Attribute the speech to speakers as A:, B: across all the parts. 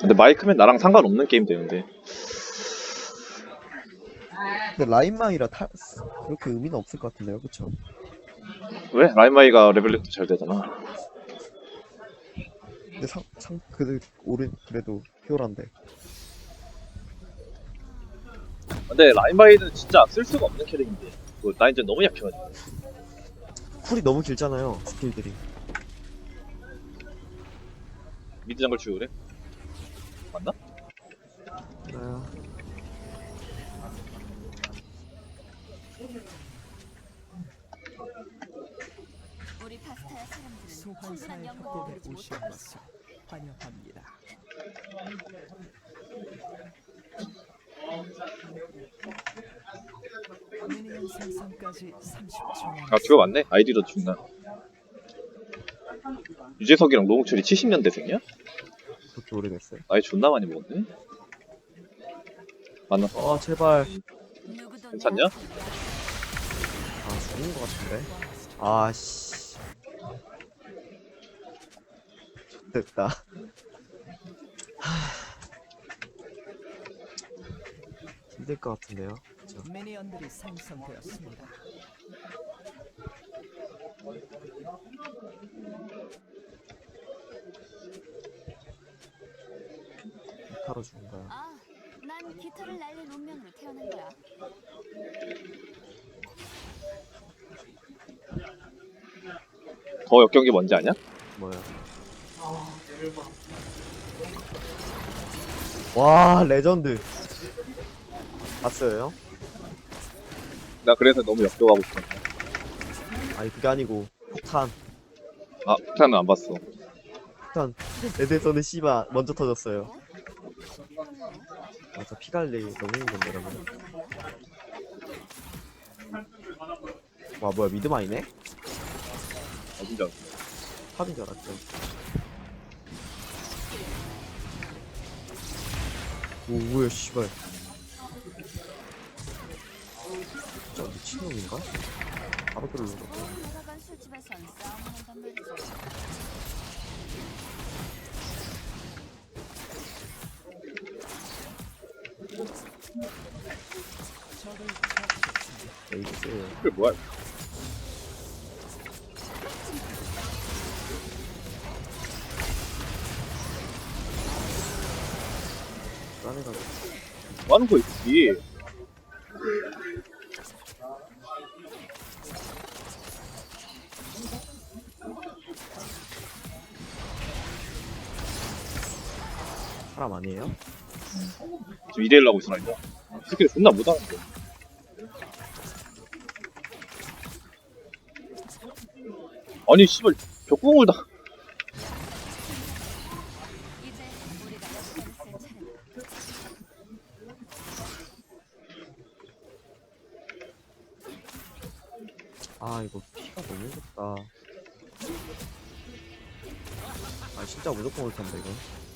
A: 근데 마이크면 나랑 상관없는 게임 되는데.
B: 근데 라인마이라 타... 그렇게 의미는 없을 것 같은데요, 그쵸?
A: 왜? 라인마이가 레벨링도 잘 되잖아.
B: 근데 상, 상, 그, 오른, 그래도 피오란데.
A: 근데 라인마이는 진짜 쓸 수가 없는 캐릭인데. 그 라인전 너무 약해가지고.
B: 쿨이 너무 길잖아요, 스킬들이.
A: 미드 장글 치우래? 맞나?
B: 아,
C: 우리 파스타의 사람들은 충분한
D: 소환사의 협곡에
C: 이루지
D: 오신
C: 못하고
D: 것을 환영합니다. 미니언 생성까지 30초
A: 아, 듀오 맞네? 아이디도 중나. 유재석이랑 노홍철이 70년대생이야?
B: 그렇게 오래됐어요.
A: 나이 존나 많이 먹었네? 맞나?
B: 아, 제발.
A: 괜찮냐?
B: 아, 죽은 것 같은데. 아, 씨. 됐다. 힘들 것 같은데요. 그쵸?
D: 미니언들이 생성되었습니다.
B: 타로 죽은 거야.
C: 아, 난 기타를 날릴 운명으로 태어난 거야.
A: 더 역겨운 게 뭔지 아냐?
B: 뭐야? 와, 레전드. 봤어요?
A: 나 그래서 너무 역겨워하고 싶었네.
B: 아니, 그게 아니고, 폭탄.
A: 아, 폭탄은 안 봤어.
B: 폭탄. 레드에서는 씨바 먼저 터졌어요. 맞아, 피갈리 너무 힘든데, 여러분. 와, 뭐야, 미드 마이네?
A: 아, 진짜.
B: 탑인 줄 알았죠. 오, 뭐야, 씨발. 진짜 미친놈인가? 바로 들어오고. 에이스.
A: 그게 뭐야?
B: 짠해가지고.
A: 뭐 하는 이 새끼? 지금 2대1로 하고 있어, 나 이거. 이 새끼 존나 못하는데. 아니, 씨발, 벽공을 다.
B: 아, 이거 피가 너무 좋다. 아, 진짜 무조건 올 텐데, 이거.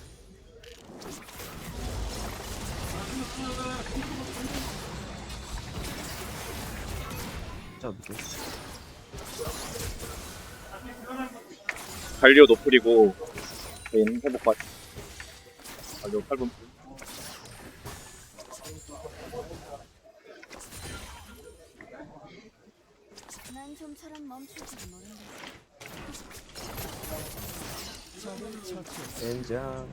A: 갈리오 노플이고, 개인 회복까지. 갈리오 8분.
C: 난 좀처럼 멈출지도 모른다.
B: 젠장.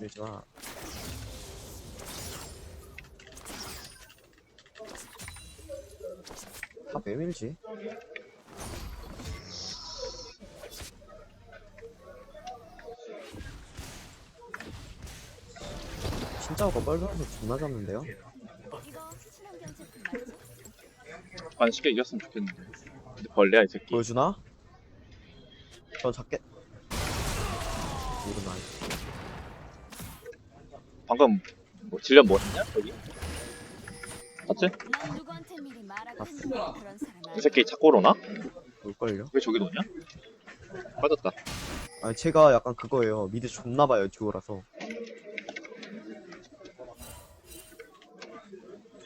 B: 밀지 마. 다왜 밀지? 아까 빨간색 존나 잡는데요?
A: 안 쉽게 이겼으면 좋겠는데. 근데 벌레야, 이 새끼.
B: 보여주나? 저 작게 모르나
A: 방금, 뭐, 질련 뭐 했냐?
C: 그런 사람
A: 이. 새끼 자꾸 오나?
B: 올걸요?
A: 왜 저기 노냐? 빠졌다.
B: 아니 제가 약간 그거예요 미드 존나 봐요 듀오라서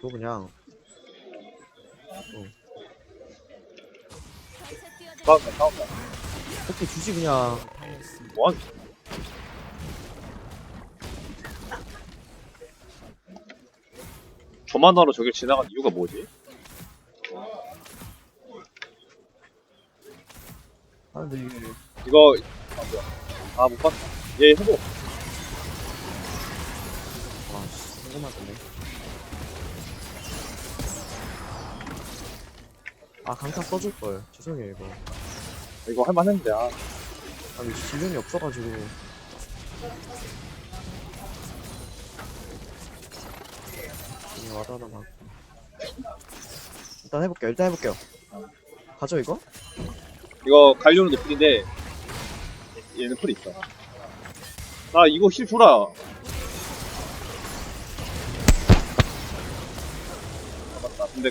C: 그거 그냥
A: 싸운다 싸운다
B: 그렇게 주지 그냥
A: 뭐하는 짓 조만화로 저길 지나간 이유가 뭐지?
B: 아 근데 이게
A: 이거 아못 아, 봤다. 얘 해보.
B: 아 궁금하던데 아 강타 써줄 걸 죄송해요 이거.
A: 이거 할만했는데 아.
B: 아니 지면이 없어가지고. 이거 와다다 막. 일단 해볼게요 일단 해볼게요. 가죠 이거?
A: 이거 갈려는 노플인데 얘는 풀이 있어. 나 이거 힐 줘라. 아 맞다. 근데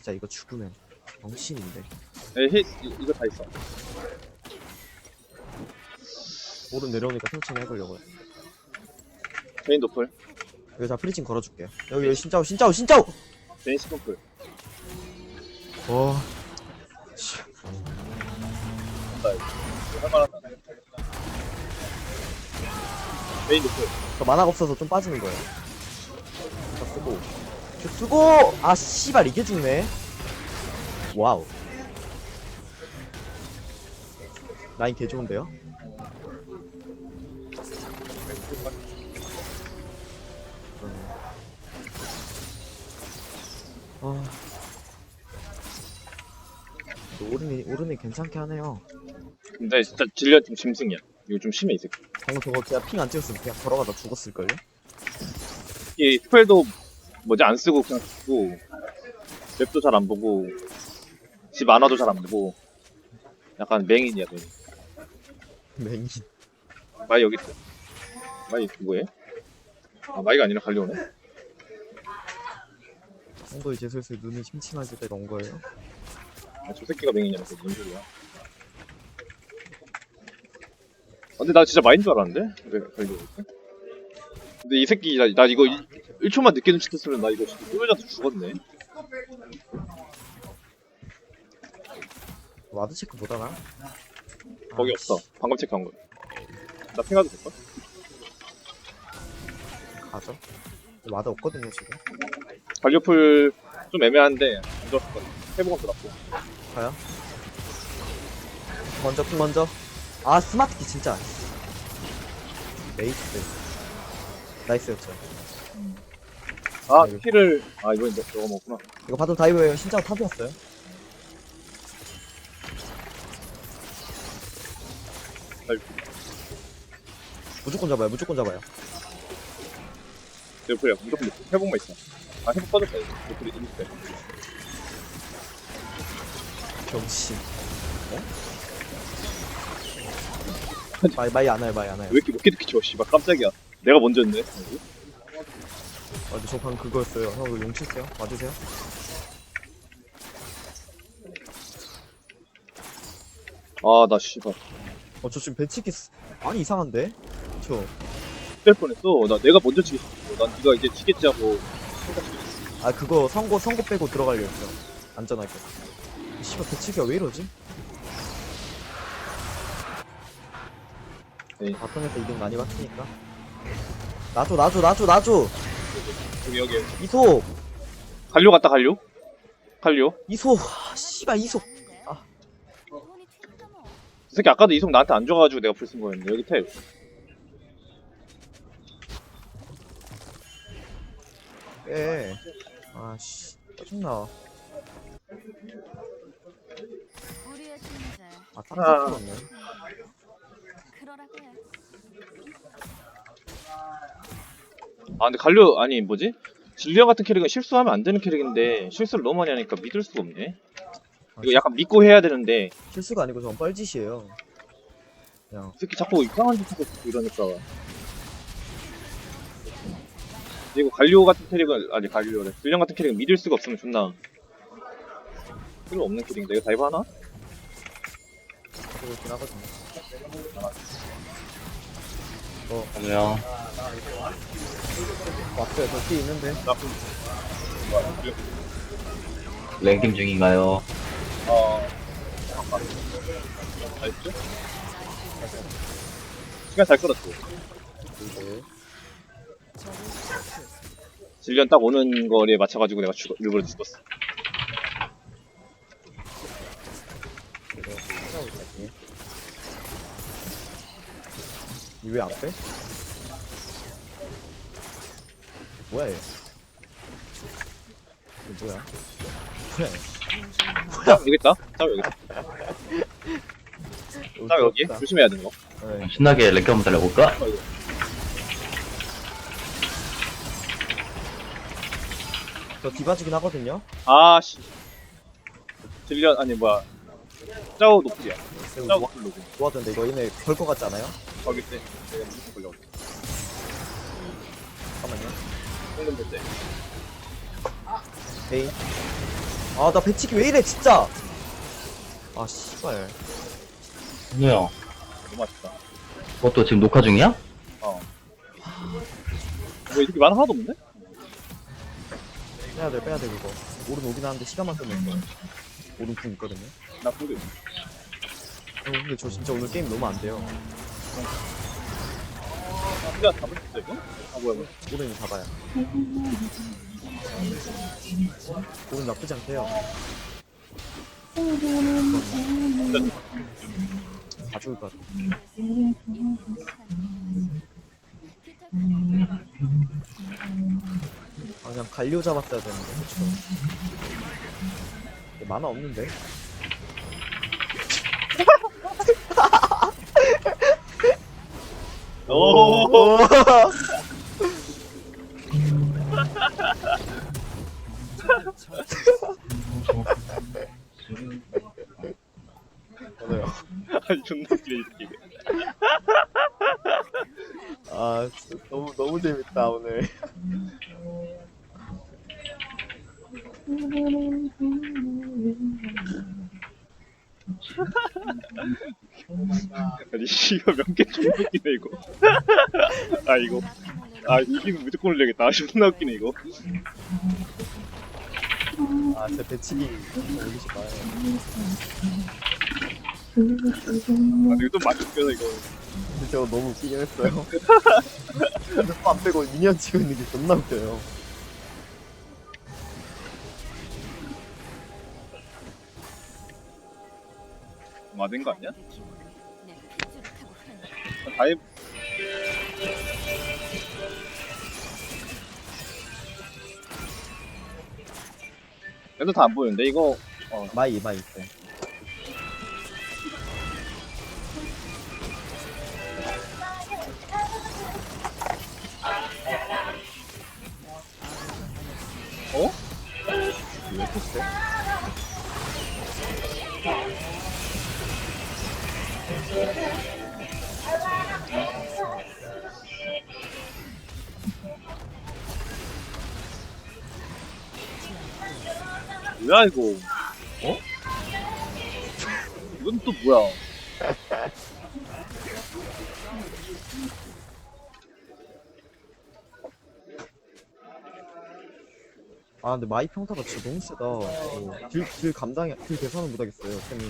B: 진짜 이거 죽으면 정신인데.
A: 얘 힐, 이- 이거 다 있어.
B: 오른 내려오니까 천천히 해보려고요.
A: 제인 노플
B: 여기 다 프리징 걸어줄게요. 여기 여기 신짜오 신짜오 신짜오!
A: 제인 시노플
B: 와.
A: 이거 할만하다 제인 노플
B: 저 만화가 없어서 좀 빠지는 거예요. 저 쓰고. 저 쓰고 아 씨발 이게 죽네 와우 라인 개 좋은데요? 아 오른이 오른이 괜찮게 하네요.
A: 근데 진짜 질리언 좀 짐승이야 이거 좀 심해 이 새끼
B: 방금 저거 그냥 핑 안 찍었으면 그냥 걸어가다 죽었을걸요?
A: 이 스펠도 뭐지 안 쓰고 그냥 쓰고 맵도 잘 안 보고 집 안와도 잘 안 보고 약간 맹인이야 맹인
B: 맹인.
A: 마이 여기 있어 마이 누구해? 아 마이가 아니라 갈려오네
B: 형도 이제 슬슬 눈이 침침해질 때가 온 거예요.
A: 아, 저 새끼가 맹인이라서 뭔 소리야 아, 근데 나 진짜 마인 줄 알았는데? 왜 갈려 이렇게 근데 이 새끼 나, 나 이거 1, 초만 늦게 눈치챘으면 나 이거 진짜 뚫려서 죽었네
B: 와드 체크 못하나?
A: 거기
B: 아,
A: 없어 방금 체크한 거나 핑가도 될걸?
B: 가죠. 와드 없거든요 지금.
A: 관료풀 좀 애매한데 안 좋았을 거야. 회복은 들었고.
B: 가요. 먼저 품 먼저. 아 스마트키 진짜. 레이스. 나이스였죠.
A: 아
B: 이거.
A: 피를 아 이번엔 너, 너가 먹구나.
B: 이거 바텀 다이브예요. 신짜오 탑이었어요. 무조건 잡아요. 무조건 잡아요.
A: 네플이야 무조건 네플. 회복만 있어. 아 회복 빠졌다 이거. 네플이 이미 돼.
B: 병신. 어? 마이 마이 안 와요. 마이 안 와요.
A: 왜 이렇게 못 기득히 쳐 씨발 깜짝이야. 내가 먼저였네.
B: 아, 근데 저 방금 그거였어요. 형, 이거 용 칠게요. 와주세요.
A: 아 나 씨발
B: 어, 저 지금 배치기, 쓰... 아니, 이상한데? 저,
A: 뺄 뻔했어. 나 내가 먼저 치겠어. 난 네가 이제 치겠지 하고 생각했어.
B: 아, 그거 선고, 선고 빼고 들어가려 했어요. 안전하게. 이 씨발, 배치기가 왜 이러지?
A: 네.
B: 바텀에서 이득 많이 봤으니까. 놔줘, 놔줘, 놔줘, 놔줘!
A: 여기 여기
B: 이소!
A: 갈료 갔다 갈료. 갈료.
B: 이소! 아, 씨발, 이소! 아.
C: 뭐.
A: 이 새끼 아까도 이속 나한테 안 줘가지고 내가 불쓴 거였는데 여기 텔.
B: 빼. 아, 씨. 짜증나.
C: 우리의 존재
B: 아,
A: 아.
B: 딱 잡혔네.
A: 아 근데 갈료 아니 뭐지? 질리언 같은 캐릭은 실수하면 안 되는 캐릭인데 실수를 너무 많이 하니까 믿을 수가 없네.
B: 아,
A: 이거 약간 믿고 해야 되는데
B: 실수가 아니고 전 뻘짓이에요. 그냥,
A: 이 새끼 자꾸 이상한 짓 하고 있고 이러니까 그리고 갈리오 같은 캐릭은 아니 갈리오래 불량 같은 캐릭은 믿을 수가 없으면 존나 필요 없는 캐릭인데 이거 다이브 하나?
B: 그러고 있긴 하거든요.
E: 안녕.
B: 왔어요. 저 뒤에 있는데.
A: 나
E: 랭킹 중인가요?
A: 어 나이스 시간 잘 끌었고
B: 네.
D: 적을 처치했습니다.
A: 질련 딱 오는 거리에 맞춰가지고 내가 죽어, 일부러 죽었어.
B: 왜안 빼? 뭐야 얘? 이거 뭐야? 뭐야? 얘?
A: 자, 여기 있다. 자, 여기 있다. 자, 여기.
B: 없다.
A: 조심해야 되는 거.
B: 네.
E: 신나게 렉 한번 달려볼까?
B: 저 뒤바지긴 하거든요.
A: 아, 씨. 질련, 아니, 뭐야. 짜오 높지야.
B: 그리고
A: 짜오
B: 뭐,
A: 높은 로고.
B: 좋아하던데 이거 얘네 별거 같지 않아요?
A: 거기 때. 내가 무슨 걸려고.
B: 잠깐만요.
A: 홍금 될 때.
B: 베인. 아, 나 배치기 왜 이래, 진짜! 아, 씨발.
E: 현우야,
A: 너무 아쉽다.
E: 그것도 지금 녹화 중이야?
A: 어. 뭐 이렇게 말 하나도 없는데?
B: 빼야 돼, 빼야 돼, 그거. 오른 오긴 하는데 시간만 끄면 돼. 오른 궁 있거든요.
A: 나 그게
B: 어, 근데 저 진짜 오늘 게임 너무 안 돼요.
A: 혼자 잡을 수 있어, 이거? 아, 뭐야, 뭐야.
B: 오른이 잡아요. 오른 나쁘지 않대요. 다 죽을 것 같아. 아, 그냥 갈려 잡았어야 되는데, 그쵸? 얘 만화 없는데?
A: 오!
B: 오늘
A: 아니, 존나 웃기네, 이 새끼.
B: 아 진짜 너무 너무 재밌다 오늘.
A: 아니, 이거 몇개 존나 웃기네, 이거. 아, 이거. 아, 이기면 무조건 올려야겠다. 아, 존나 웃기네, 이거.
B: 아 진짜 배치기 올리지 마요.
A: 아, 이거 좀 웃겨서, 이거.
B: 진짜 너무 웃기긴 했어요. 근데 또안 빼고 미니언 치고 있는 게 존나 웃겨요.
A: 맞은 거 아니야?
C: 내 핏줄을 타고 흐르는
A: 다이 얘도 다 안 보이는데? 이거
B: 마이 마이 있
A: 뭐야 이거? 어? 이건 또 뭐야?
B: 아 근데 마이 평타가 진짜 너무 세다. 어, 딜, 딜 감당이 딜 계산을 못하겠어요. 템이.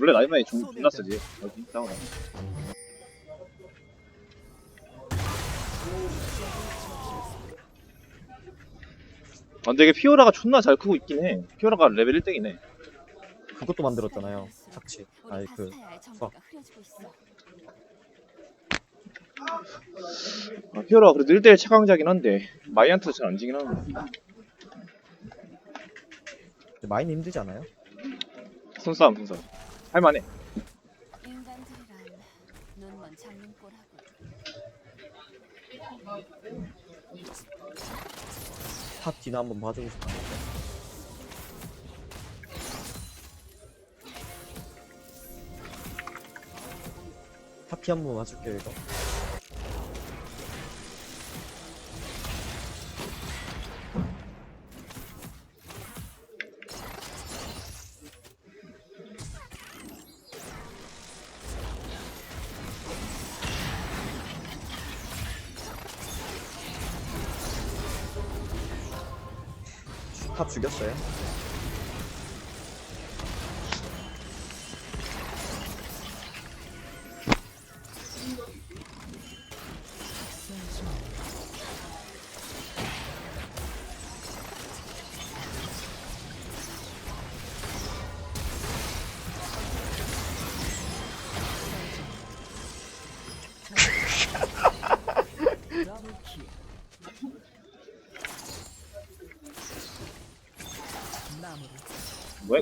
A: 원래 나이만이 좀 존나 세지. 여기 싸우나. 아, 근데 이게 피오라가 존나 잘 크고 있긴 해. 피오라가 레벨 1등이네.
B: 그것도 만들었잖아요. 착취. 아니 그 수학.
A: 아, 피오라가 그래도 1대1 최강자긴 한데, 마이한테도 잘 안 지긴 하는데.
B: 근데 마이는 힘들지 않아요?
A: 손싸움, 손싸움. 할만해.
C: 인간들이란 눈먼 장님꼴하고
B: 탑 뒤나 한번 봐주고 싶다. 탑피 한번 봐줄게요 이거. 죽였어요.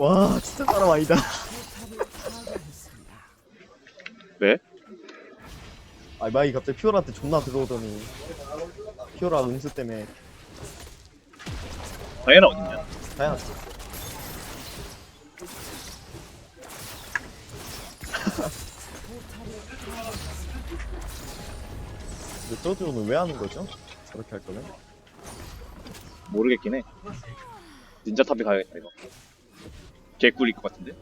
B: 와 진짜 사람 아니다
A: 왜?
B: 아 마이 갑자기 피오라한테 존나 들어오더니 피오라 음수 때문에
A: 다이애나 어딨냐?
B: 다양한 근데 저주는 왜 하는 거죠? 저렇게 할 거면?
A: 모르겠긴 해. 닌자 탑에 가야겠다 이거. 개꿀일 것 같은데?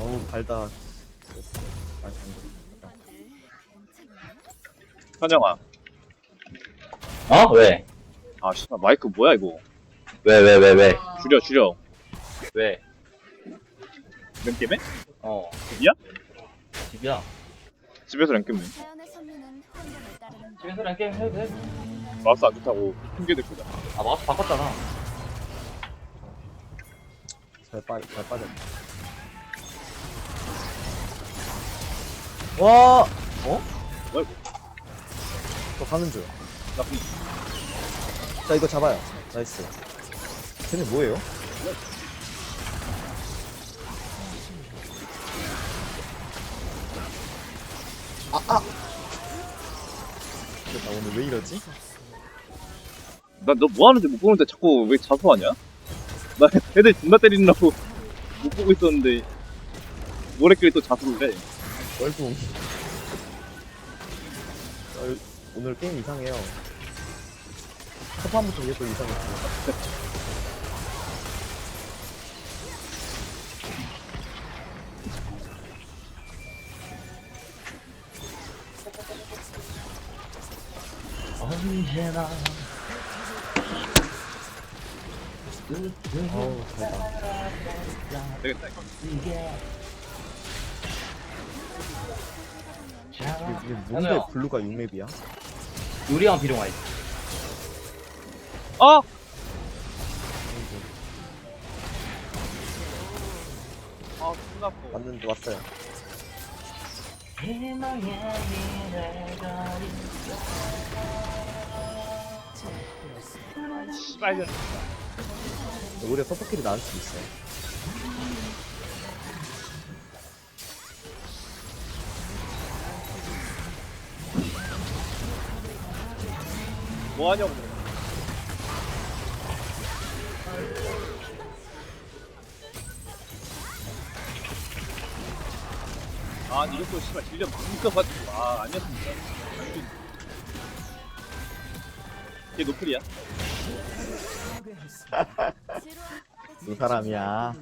B: 어우 달다 아.
A: 현영아.
E: 어? 왜?
A: 아 씨발 마이크 뭐야 이거?
E: 왜, 왜, 왜, 왜?
A: 줄여 줄여.
E: 왜?
A: 랭게임에?
E: 어.
A: 집이야?
E: 집이야.
A: 집에서
C: 따르는 법.
E: 집에서랑 게임 해도 돼?
A: 마우스 안 좋다고 핑계 댈 거다.
E: 아, 마우스 바꿨잖아.
B: 잘 빠, 잘 빠졌. 와, 어?
A: 이거?
B: 저 가는 줄.
A: 나 그럼
B: 자, 이거 잡아요. 나이스. 쟤는 뭐예요? 아, 아! 나 오늘 왜 이러지?
A: 나너 뭐 하는지 못 보는데 자꾸 왜 자수하냐? 나 애들 존나 때리느라고 못 보고 있었는데 모래끼리 또 자수를 해.
B: 어, 오늘 게임 이상해요. 첫 판부터 계속 이상했어요.
E: 언제나.
B: 어우, 잘다.
A: 되겠다 이거.
B: 이게, 이게 뭔데. 블루가 6맵이야?
E: 요리왕 비룡 알지?
A: 아! 아 끝났고.
B: 왔는데 왔어요.
A: 씨발
B: 오히려 서포킬이 나을 수도 있어요.
A: 뭐하냐고. 아, 근데 이것도 씨발 질량 많니까 가지고 아, 아니었습니다. 걔 노플이야?
B: 이 사람이야.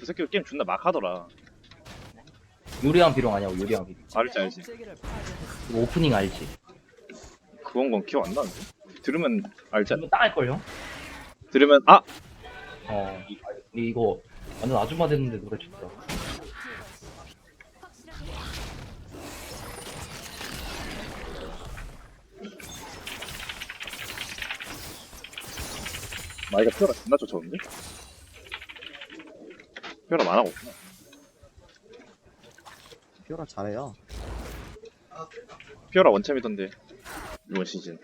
A: 저 새끼 게임 존나 막 하더라.
E: 요리왕 비룡 아냐고, 요리왕 비룡.
A: 알지, 알지.
E: 이거 오프닝 알지?
A: 그건 건 기억 안 나는데? 들으면 알지? 않나?
E: 이거 딱알걸요?
A: 들으면, 아!
E: 어. 이- 이- 이거 완전 아줌마 됐는데 노래 좋더라.
C: 확실하게
A: 마이가 피어라 존나 쫓아오는데? 피어라 없구나.
B: 피오라 잘해요.
A: 피어라 원챔이던데. 이번 시즌.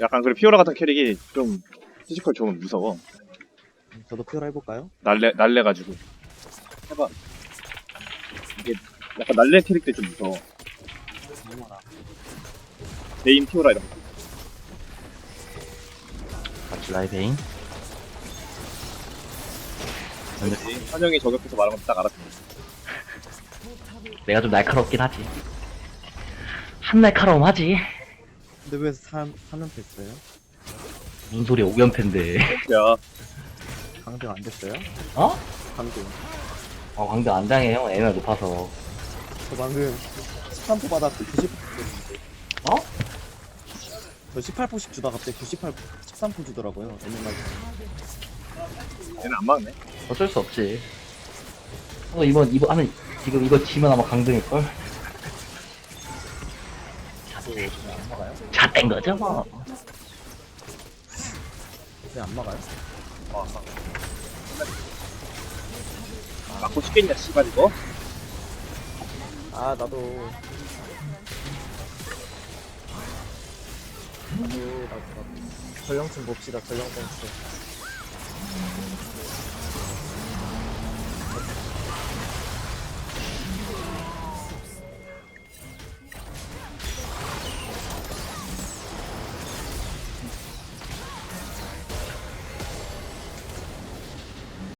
A: 약간 그래 피오라 같은 캐릭이 좀 피지컬 좋으면 무서워.
B: 저도 피오라 해볼까요?
A: 날래 날래 가지고 해봐. 이게 약간 날래 캐릭터 좀 무서워. 메인 피오라 이런 거.
E: 같이 라이베인. 근데
A: 한영이 저격해서 말한 건딱 알았어.
E: 내가 좀 날카롭긴 하지. 한 날카로움 하지.
B: 근데 왜 3, 3연패 했어요?
E: 무슨 소리야, 5연패인데.
A: 야,
B: 강등 안 됐어요?
E: 어?
B: 강등.
E: 어, 광대 안 당해요. 애가 높아서.
B: 저 방금 13포 받았고 90포 줬는데.
E: 어?
B: 저 18포씩 주다가 갑자기 98, 13포 주더라고요. 옛날
A: 얘는 안 막네.
E: 어쩔 수 없지. 어, 이번, 이번, 아니, 지금 이거 지면 아마 강등일걸?
B: 저도 안 막아요?
E: 잣된 거죠, 뭐.
B: 왜안 막아요?
A: 어, 안 막. 막고 싶겠냐, 씨발 이거?
B: 아 나도 전령 좀 봅시다 전령 댄스